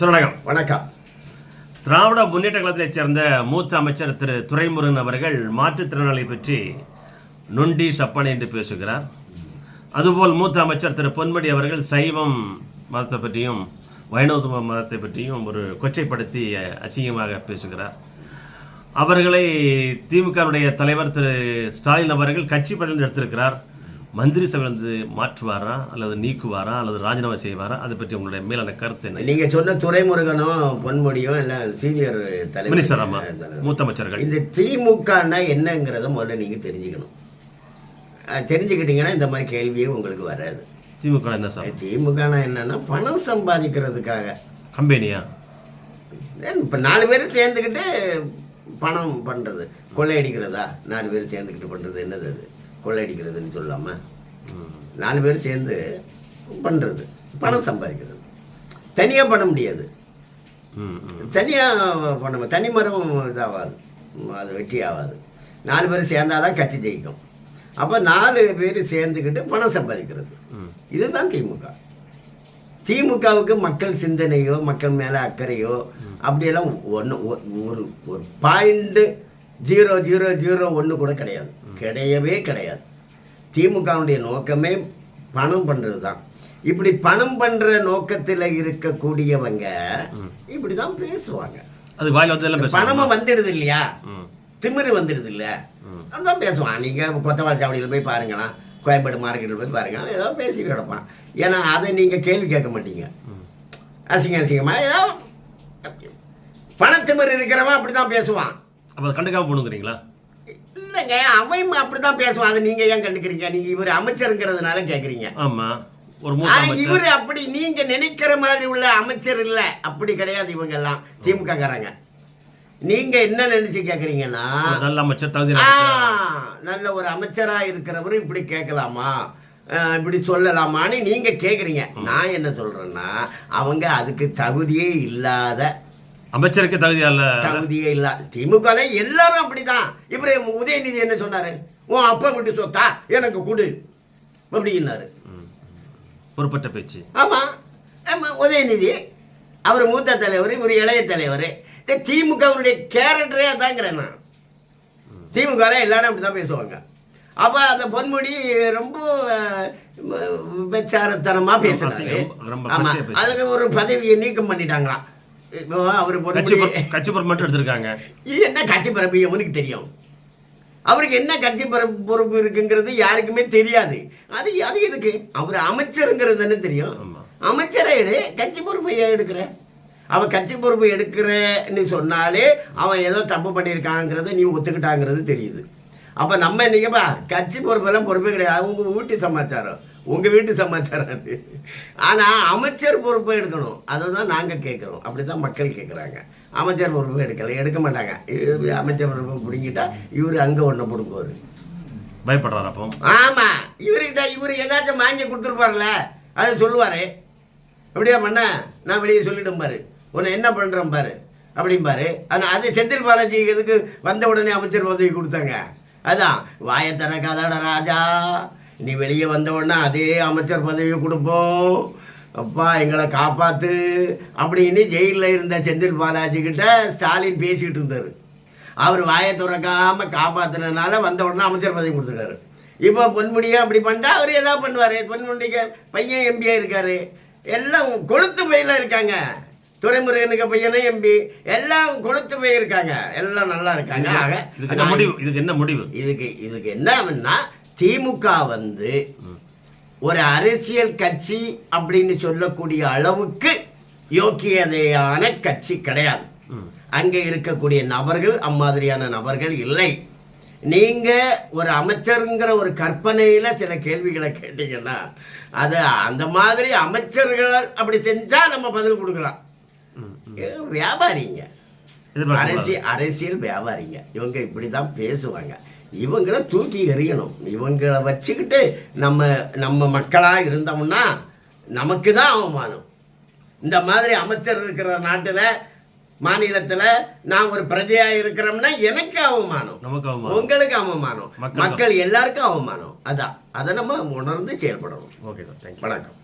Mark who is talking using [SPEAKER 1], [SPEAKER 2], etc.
[SPEAKER 1] வணக்கம்
[SPEAKER 2] வணக்கம்.
[SPEAKER 1] திராவிட முன்னேற்ற கழகத்தைச் சேர்ந்த மூத்த அமைச்சர் திரு துரைமுருகன் அவர்கள் மாற்றுத்திறனாளி பற்றி நொண்டி சப்பனை என்று பேசுகிறார். அதுபோல் மூத்த அமைச்சர் திரு பொன்முடி அவர்கள் சைவம் மதத்தை பற்றியும் வைணவ மதத்தை பற்றியும் ஒரு கொச்சைப்படுத்தி அசிங்கமாக பேசுகிறார். அவர்களை திமுகவுடைய தலைவர் திரு ஸ்டாலின் அவர்கள் கட்சி பதவி எடுத்திருக்கிறார். மந்திரி சபையிலிருந்து மாற்றுவாரா அல்லது நீக்குவாரா அல்லது ராஜினாமா செய்வாரா? அதை பற்றி உங்களுடைய மேலான கருத்து என்ன?
[SPEAKER 2] நீங்க சொன்ன துரைமுருகனும் பொன்முடியும் எல்லாம் சீனியர் தலைவர்
[SPEAKER 1] மூத்த அமைச்சர்கள்.
[SPEAKER 2] இந்த திமுகன்னா என்னங்கிறத முதல்ல நீங்க தெரிஞ்சுக்கணும். தெரிஞ்சுக்கிட்டீங்கன்னா இந்த மாதிரி கேள்வியே உங்களுக்கு வராது.
[SPEAKER 1] திமுக என்ன சார்?
[SPEAKER 2] திமுகனா என்னன்னா பணம் சம்பாதிக்கிறதுக்காக.
[SPEAKER 1] கம்பெனியா?
[SPEAKER 2] இப்போ நாலு பேர் சேர்ந்துக்கிட்டு பணம் பண்ணுறது கொள்ளையடிக்கிறதா நாலு பேர் சேர்ந்துக்கிட்டு பண்ணுறது என்னது அது? கொள்ளையடிக்கிறதுன்னு சொல்லாம நாலு பேர் சேர்ந்து பண்ணுறது பணம் சம்பாதிக்கிறது. தனியாக பண்ண முடியாது. தனியாக பண்ண தனி மரம் இதாகாது அது வெற்றி ஆகாது நாலு பேர் சேர்ந்தாதான் கட்சி ஜெயிக்கும். அப்போ நாலு பேர் சேர்ந்துக்கிட்டு பணம் சம்பாதிக்கிறது. இதுதான் திமுக. திமுகவுக்கு மக்கள் சிந்தனையோ மக்கள் மேலே அக்கறையோ அப்படியெல்லாம் ஒன்று ஒரு ஒரு பாயிண்ட் ஜீரோ ஜீரோ ஜீரோ ஒன்று கூட கிடையாது. கிடையவே கிடையாது. திமுகவுடைய நோக்கமே பணம் பண்ணுறது தான் இப்படி பணம் பண்ணுற நோக்கத்தில் இருக்கக்கூடியவங்க இப்படி தான் பேசுவாங்க.
[SPEAKER 1] அது வாயில் வந்து
[SPEAKER 2] பணமும் வந்துடுது இல்லையா. திமிரு வந்துடுது இல்ல அதான் பேசுவான். நீங்கள் கொத்தவாள் சாவடியில் போய் பாருங்களா கோயம்பேடு மார்க்கெட்டில் போய் பாருங்க ஏதோ பேசிட்டு கிடப்பான். ஏன்னா அதை நீங்கள் கேள்வி கேட்க மாட்டீங்க. அசிங்க அசிங்கமா. ஏதோ பணத்திமிரு இருக்கிறவன் அப்படி தான் பேசுவான்.
[SPEAKER 1] அப்போ கண்டுக்காம போகணுங்கிறீங்களா?
[SPEAKER 2] இல்லைங்க அவன் அப்படி தான் பேசுவான். அதை நீங்கள் ஏன் கண்டுக்கிறீங்க? நீங்கள் இவர் அமைச்சருங்கிறதுனால கேட்குறீங்க
[SPEAKER 1] ஆமா ஒரு
[SPEAKER 2] இவர் அப்படி நீங்க நினைக்கிற மாதிரி உள்ள அமைச்சர் இல்ல. அப்படி கிடையாது இவங்க எல்லாம் திமுக காரங்க நீங்க என்ன நினைச்சு கேக்குறீங்கன்னா
[SPEAKER 1] நல்ல அமைச்சர் தகுதி.
[SPEAKER 2] நல்ல ஒரு அமைச்சரா இருக்கிறவர் இப்படி கேட்கலாமா? இப்படி சொல்லலாமான்னு நீங்க கேக்குறீங்க. நான் என்ன சொல்றேன்னா அவங்க அதுக்கு தகுதியே இல்லாத
[SPEAKER 1] அமைச்சருக்கு தகுதி அல்ல.
[SPEAKER 2] தகுதியே இல்ல. திமுக எல்லாரும் அப்படிதான். இவரு உதயநிதி என்ன சொன்னாரு? உன் அப்பா விட்டு சொத்தா? எனக்கு கொடு. அப்படின்னாரு.
[SPEAKER 1] பொறுப்பற்ற பேச்சு.
[SPEAKER 2] ஆமா. ஆமா உதயநிதி. அவர் மூத்த தலைவர் இவர் இளைய தலைவர். திமுகவுடைய கேரக்டரே அதாங்கிறேன் நான். திமுக எல்லாரும் அப்படி தான் பேசுவாங்க. அப்ப அந்த பொன்முடி ரொம்ப அஹ், விபச்சாரத்தனமா பேசுறாரு
[SPEAKER 1] ரொம்ப- ரொம்ப
[SPEAKER 2] ஆமா.
[SPEAKER 1] பச்சையா பேசுறாரு.
[SPEAKER 2] அதுக்கு ஒரு பதவியை நீக்கம் பண்ணிட்டாங்களாம். அவர்
[SPEAKER 1] கட்சி பொறுப்பு எடுத்திருக்காங்க.
[SPEAKER 2] இது என்ன கட்சி பரப்பு எவனுக்கு தெரியும். அவருக்கு என்ன கட்சி பரப்பு பொறுப்பு இருக்குங்கிறது யாருக்குமே தெரியாது. அது அது எதுக்கு? அவர் அமைச்சருங்கிறது தானே தெரியும். அமைச்சரை எடு கட்சி பொறுப்பை எடுக்கிற? அவன் கட்சி பொறுப்பு எடுக்கிறன்னு சொன்னாலே அவன் ஏதோ தப்பு பண்ணியிருக்காங்கிறத நீ ஒத்துக்கிட்டாங்கிறது தெரியுது. அப்போ நம்ம என்னைக்கப்பா கட்சி பொறுப்பெல்லாம் பொறுப்பே கிடையாது. உங்க வீட்டு சமாச்சாரம். உங்க வீட்டு சமாச்சாரம் அது. ஆனால் அமைச்சர் பொறுப்பை எடுக்கணும். அதை தான் நாங்கள் கேட்குறோம். அப்படி தான் மக்கள் கேட்குறாங்க. அமைச்சர் பொறுப்பு எடுக்கல எடுக்க மாட்டாங்க. இவரு அமைச்சர் பொறுப்பு பிடிங்கிட்டா இவர் அங்கே ஒன்று பிடுங்குவார்.
[SPEAKER 1] பயப்படுறாரு அப்போ?
[SPEAKER 2] ஆமா. இவர்கிட்ட இவர் ஏதாச்சும் வாங்கி கொடுத்துருப்பார்ல அதை சொல்லுவாரு. அப்படியா பண்ண நான் வெளியே சொல்லிடும் பாரு. உன்னை என்ன பண்றேன் பாரு. அப்படிம்பாரு ஆனால் அது செந்தில் பாலாஜி இதுக்கு வந்த உடனே அமைச்சர் பதவி கொடுத்தாங்க. அதான் வாயை திறக்காதடா ராஜா. நீ வெளியே வந்த உடனே அதே அமைச்சர் பதவியை கொடுப்போம். அப்பா எங்களை காப்பாத்து. அப்படின்னு ஜெயிலில் இருந்த செந்தில் பாலாஜி கிட்ட ஸ்டாலின் பேசிக்கிட்டு இருந்தார். அவர் வாயை திறக்காம காப்பாத்துனதுனால வந்த உடனே அமைச்சர் பதவி கொடுத்துட்டாரு. இப்போ பொன்முடியும் அப்படி பண்ணிட்டா அவர் ஏதாவது பண்ணுவார்? பொன்முடிக்கு பையன் எம்பியா இருக்காரு. எல்லாம் கொளுத்து பையில இருக்காங்க. துரைமுருகனுக்கு பையனும் எம்பி எல்லாம் கொளுத்து போய் இருக்காங்க எல்லாம் நல்லா இருக்காங்க. ஆக
[SPEAKER 1] இதுக்கு என்ன முடிவு? இதுக்கு என்ன முடிவு?
[SPEAKER 2] இதுக்கு இதுக்கு என்னன்னா திமுக வந்து ஒரு அரசியல் கட்சி அப்படின்னு சொல்லக்கூடிய அளவுக்கு யோக்கியதையான கட்சி கிடையாது. அங்கே இருக்கக்கூடிய நபர்கள் அம்மாதிரியான நபர்கள் இல்லை. நீங்க ஒரு அமைச்சருங்கிற ஒரு கற்பனையில சில கேள்விகளை கேட்டீங்கன்னா அது அந்த மாதிரி அமைச்சர்கள் அப்படி செஞ்சா நம்ம பதில் கொடுக்கலாம். வியாபாரிங்க. அரசியல் அரசியல் வியாபாரிங்க. இவங்க இப்படி தான் பேசுவாங்க. இவங்கள தூக்கி எறியணும். இவங்கள வச்சுக்கிட்டு நம்ம நம்ம மக்களாக இருந்தோம்னா நமக்கு தான் அவமானம். இந்த மாதிரி அமைச்சர் இருக்கிற நாட்டில் மாநிலத்தில் நான் ஒரு பிரஜையாக இருக்கிறோம்னா எனக்கு அவமானம்.
[SPEAKER 1] நமக்கு அவமானம்.
[SPEAKER 2] உங்களுக்கு அவமானம்.
[SPEAKER 1] மக்கள்
[SPEAKER 2] மக்கள் எல்லாருக்கும் அவமானம். அதான். அதை நம்ம உணர்ந்து செயல்படணும்.
[SPEAKER 1] Okay sir. தேங்க்யூ
[SPEAKER 2] வணக்கம்.